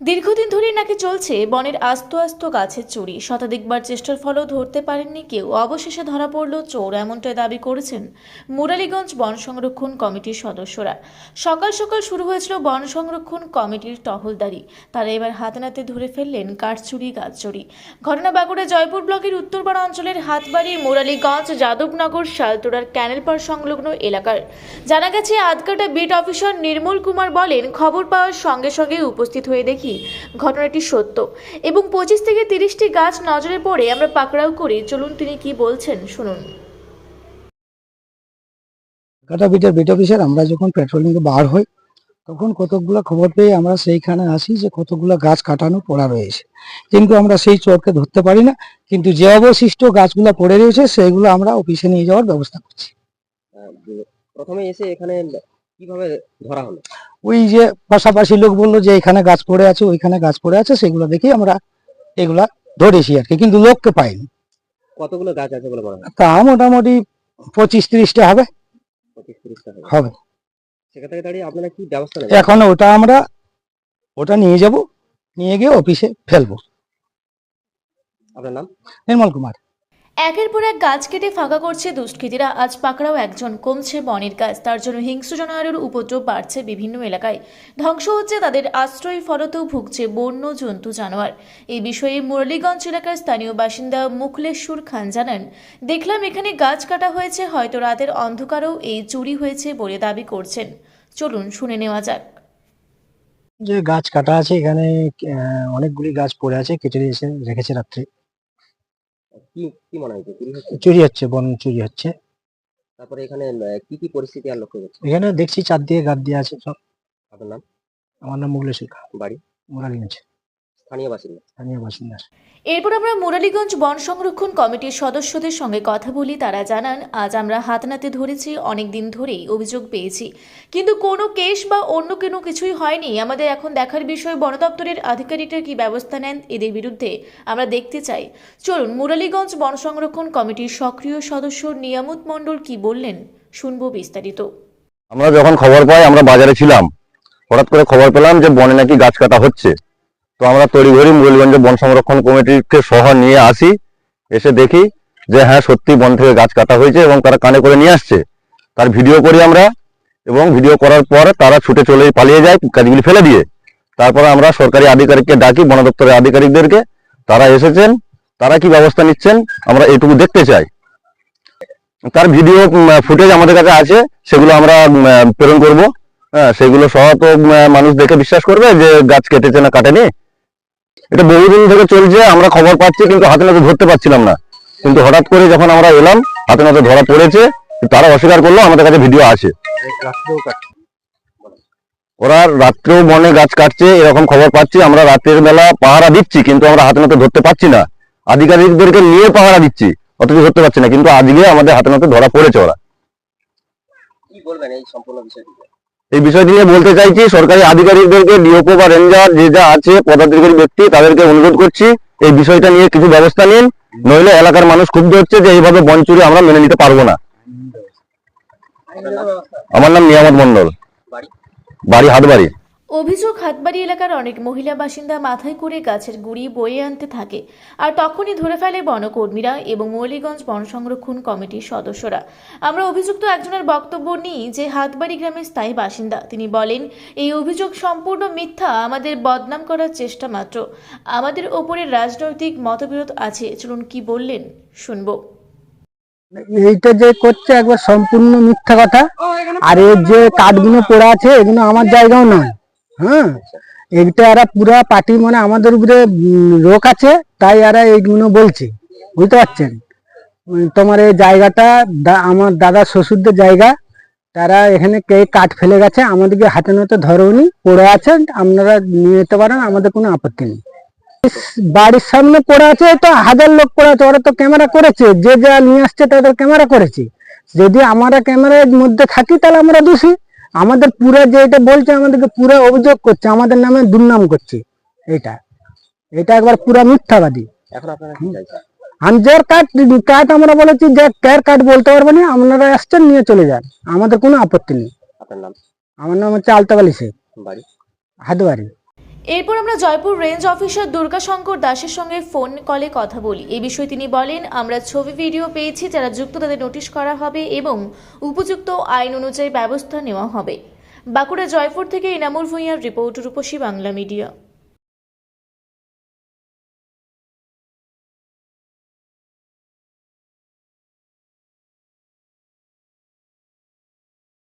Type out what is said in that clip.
দীর্ঘদিন ধরেই নাকি চলছে বনের আস্ত আস্ত গাছের চুরি। শতাধিকবার চেষ্টার ফলেও ধরতে পারেননি কেউ। অবশেষে ধরা পড়ল চোর, এমনটাই দাবি করেছেন মুরালীগঞ্জ বন সংরক্ষণ কমিটির সদস্যরা। সকাল সকাল শুরু হয়েছিল বন সংরক্ষণ কমিটির টহলদারি। তারা এবার হাতে নাতে ধরে ফেললেন কাঠচুরি গাছ চুরি ঘটনা বাঁকুড়া জয়পুর ব্লকের উত্তরপাড়া অঞ্চলের হাতবাড়ি, মুরালীগঞ্জ, যাদবনগর, শালতোড়ার ক্যানেল পার সংলগ্ন এলাকার। জানা গেছে আধকাটা বিট অফিসার নির্মল কুমার বলেন, খবর পাওয়ার সঙ্গে সঙ্গে উপস্থিত হয়ে দেখি ঘটনাটি সত্য। এবং পঁচিশ থেকে তিরিশটি গাছ নজরে পড়ে আমরা পাকড়াও করি। চলুন তিনি কি বলছেন শুনুন। কাটা বিটের বিট অফিসার আমরা যখন পেট্রোলিং এ বার হই তখন কতকগুলো খবর পেয়ে আমরা সেইখানে আসি যে কতগুলো গাছ কাটানো পড়া রয়েছে। কিন্তু আমরা সেই চোরকে ধরতে পারি না কিন্তু যে অবশিষ্ট গাছগুলো পড়ে রয়েছে সেইগুলো আমরা অফিসে নিয়ে যাওয়ার ব্যবস্থা করছি। প্রথমে এসে এখানে কীভাবে ধরা হলো? ওই যে পাশাপাশি লোক বলল যে এখানে গাছ পড়ে আছে ওইখানে গাছ পড়ে আছে সেগুলো দেখে আমরা এগুলা ধরেছি আর কি কিন্তু লোককে পাইনি। কতগুলো গাছ আছে বলে হয়? তা মোটামুটি পঁচিশ তিরিশটা হবে। পঁচিশ তিরিশটা হবে। হবে। সেখান থেকে দাঁড়িয়ে আপনারা কি ব্যবস্থা এখন ওটা আমরা ওটা নিয়ে যাব নিয়ে গিয়ে অফিসে ফেলব। আপনার নাম? নির্মল কুমার। একের পর এক গাছ কেটে ফাঁকা করছে দুষ্কৃতীরা। আজ পাকড়াও একজন কমছে বনের গাছ। তার জন্য হিংস্র জানোয়ারের উপদ্রব বাড়ছে বিভিন্ন এলাকায়। ধ্বংস হচ্ছে তাদের আশ্রয় ফলতেও ভুগছে বন্য জন্তু জানোয়ার। এই বিষয়ে মুরলীগঞ্জ এলাকার স্থানীয় বাসিন্দা মুখলেশ্বর খান জানান, দেখলাম এখানে গাছ কাটা হয়েছে, হয়তো রাতের অন্ধকারেও এই চুরি হয়েছে বলে দাবি করছেন। চলুন শুনে নেওয়া যাক। যে গাছ কাটা আছে এখানে অনেকগুলি গাছ পড়ে আছে, কেটে রেখেছে রাত্রে। কি কি মনে হয় যে চুরি হচ্ছে? চুরি হচ্ছে বন চুরি হচ্ছে। তারপরে এখানে আহ, কি কি পরিস্থিতি আর লক্ষ্য করছে? এখানে দেখছি চার দিয়ে গাদ দিয়ে আছে সব। আপনার নাম? আমার নাম মুগলেশ্বর বাড়ি? মুরালিগঞ্জ স্থানীয় বাসিন্দা। স্থানীয় বাসিন্দা। এরপর আমরা মুরালীগঞ্জ বন সংরক্ষণ কমিটির সদস্যদের সঙ্গে কথা বলি। তারা জানান আজ আমরা হাত নাতে ধরেছি অনেক দিন ধরেই অভিযোগ পেয়েছি। কিন্তু কোনো কেস বা অন্য কোনো কিছুই হয়নি। আমাদের এখন দেখার বিষয় বন দপ্তরের আধিকারিকরা কি ব্যবস্থা নেন এদের বিরুদ্ধে আমরা দেখতে চাই। চলুন মুরালীগঞ্জ বন সংরক্ষণ কমিটির সক্রিয় সদস্য নিয়ামত মণ্ডল কি বললেন শুনব বিস্তারিত। আমরা যখন খবর পাই আমরা বাজারে ছিলাম। হঠাৎ করে খবর পেলাম যে বনে নাকি গাছ কাটা হচ্ছে। তো আমরা তড়িঘড়ি মুরলীগঞ্জ বন সংরক্ষণ কমিটিকে সহ নিয়ে আসি, এসে দেখি যে হ্যাঁ সত্যি বন থেকে গাছ কাটা হয়েছে এবং তারা কানে করে নিয়ে আসছে। তার ভিডিও করি আমরা এবং ভিডিও করার পর তারা ছুটে চলে পালিয়ে যায় গাছগুলি ফেলে দিয়ে। তারপর আমরা সরকারি আধিকারিককে ডাকি, বন দপ্তরের আধিকারিকদেরকে। তারা এসেছেন, তারা কি ব্যবস্থা নিচ্ছেন আমরা এটুকু দেখতে চাই। তার ভিডিও ফুটেজ আমাদের কাছে আছে, সেগুলো আমরা প্রেরণ করব। হ্যাঁ সেগুলো সহ তো মানুষ দেখে বিশ্বাস করবে যে গাছ কেটেছে না কাটেনি। এটা বহুদিন ধরে চলছে, আমরা খবর পাচ্ছি, কিন্তু হাতে নাতে ধরতে পারছিলাম না। কিন্তু হঠাৎ করে যখন আমরা এলাম, হাতে নাতে ধরা পড়েছে, তারা অস্বীকার করল, আমাদের কাছে ভিডিও আছে। ওরা রাত্রেও বনে গাছ কাটছে, এরকম খবর পাচ্ছি, আমরা রাতের বেলা পাহারা দিচ্ছি, কিন্তু আমরা হাতে নাতে ধরতে পারছি না। আধিকারিকদেরকে নিয়ে পাহারা দিচ্ছি, অথচ ধরতে পারছি না, কিন্তু আজকে আমাদের হাতে নাতে ধরা পড়েছে ওরা। কি বলবেন এই সম্পূর্ণ বিষয়টি? এই বিষয়টি নিয়ে বলতে চাইছি, সরকারি আধিকারিকদেরকে ডিওপো বা রেঞ্জার যে যা আছে, পদাধিকারী ব্যক্তি তাদেরকে অনুরোধ করছি, এই বিষয়টা নিয়ে কিছু ব্যবস্থা নিন, নইলে এলাকার মানুষ ক্ষুব্ধ হচ্ছে যে এইভাবে বন চুরি আমরা মেনে নিতে পারব না। আমার নাম নিয়ামত মন্ডল বাড়ি হাটবাড়ি অভিযোগ, হাতবাড়ি এলাকার অনেক মহিলা বাসিন্দা মাথায় করে গাছের গুড়ি বয়ে আনতে থাকে। আর তখনই ধরে ফেলে বনকর্মীরা এবং মৌলিগঞ্জ বন সংরক্ষণ কমিটির সদস্যরা। আমরা অভিযুক্ত একজনের বক্তব্য নিই যে, হাতবাড়ি গ্রামের স্থায়ী বাসিন্দা। তিনি বলেন, এই অভিযোগ সম্পূর্ণ মিথ্যা, আমাদের বদনাম করার চেষ্টা মাত্র। আমাদের ওপরে রাজনৈতিক মতবিরোধ আছে। চলুন কি বললেন, শুনব। এইটা যে করছে একবার সম্পূর্ণ মিথ্যা কথা। আর এর যে কাঠগুলো পড়ে আছে, এগুলো আমার জায়গাও নয়। হ্যাঁ এইটা এরা পুরা পার্টি মানে আমাদের উপরে রোক আছে, তাই এরা এইগুলো বলছে, বুঝতে পারছেন? তোমার এই জায়গাটা আমার দাদা শ্বশুরদের জায়গা, তারা এখানে কে কাঠ ফেলে গেছে, আমাদেরকে হাতে নাতে ধরেওনি পড়ে আছে আপনারা নিয়ে যেতে পারেন, আমাদের কোনো আপত্তি নেই। বাড়ির সামনে পড়ে আছে তো হাজার লোক পড়ে আছে, ওরা তো ক্যামেরা করেছে, যে যা নিয়ে আসছে, তাদের ক্যামেরা করেছে। যদি আমরা ক্যামেরার মধ্যে থাকি, তাহলে আমরা দোষী। আমাদের পুরো যে এটা বলছে আমাদেরকে পুরো অভিযোগ করছে আমাদের নামে দুর্নাম করছে। এটা এটা একবার পুরা মিথ্যাবাদী। এখন আপনারা কি চাইছেন? হামজার কাঠ কাঠ আমরা বলেছি যে কার কাঠ বলতে পারব না আপনারা আসছেন নিয়ে চলে যান। আমাদের কোনো আপত্তি নেই। আপনার নাম? আমার নাম হচ্ছে আলতাবালি শেখ। বাড়ি? হাতবাড়ি। এরপর আমরা জয়পুর রেঞ্জ অফিসার দুর্গা শঙ্কর দাসের সঙ্গে ফোন কলে কথা বলি। এ বিষয়ে তিনি বলেন, আমরা ছবি, ভিডিও পেয়েছি যারা যুক্ত তাদের নোটিশ করা হবে এবং উপযুক্ত আইন অনুযায়ী ব্যবস্থা নেওয়া হবে। বাঁকুড়া জয়পুর থেকে ইনামুল ভূঁইয়ার রিপোর্ট, রূপসী বাংলা মিডিয়া।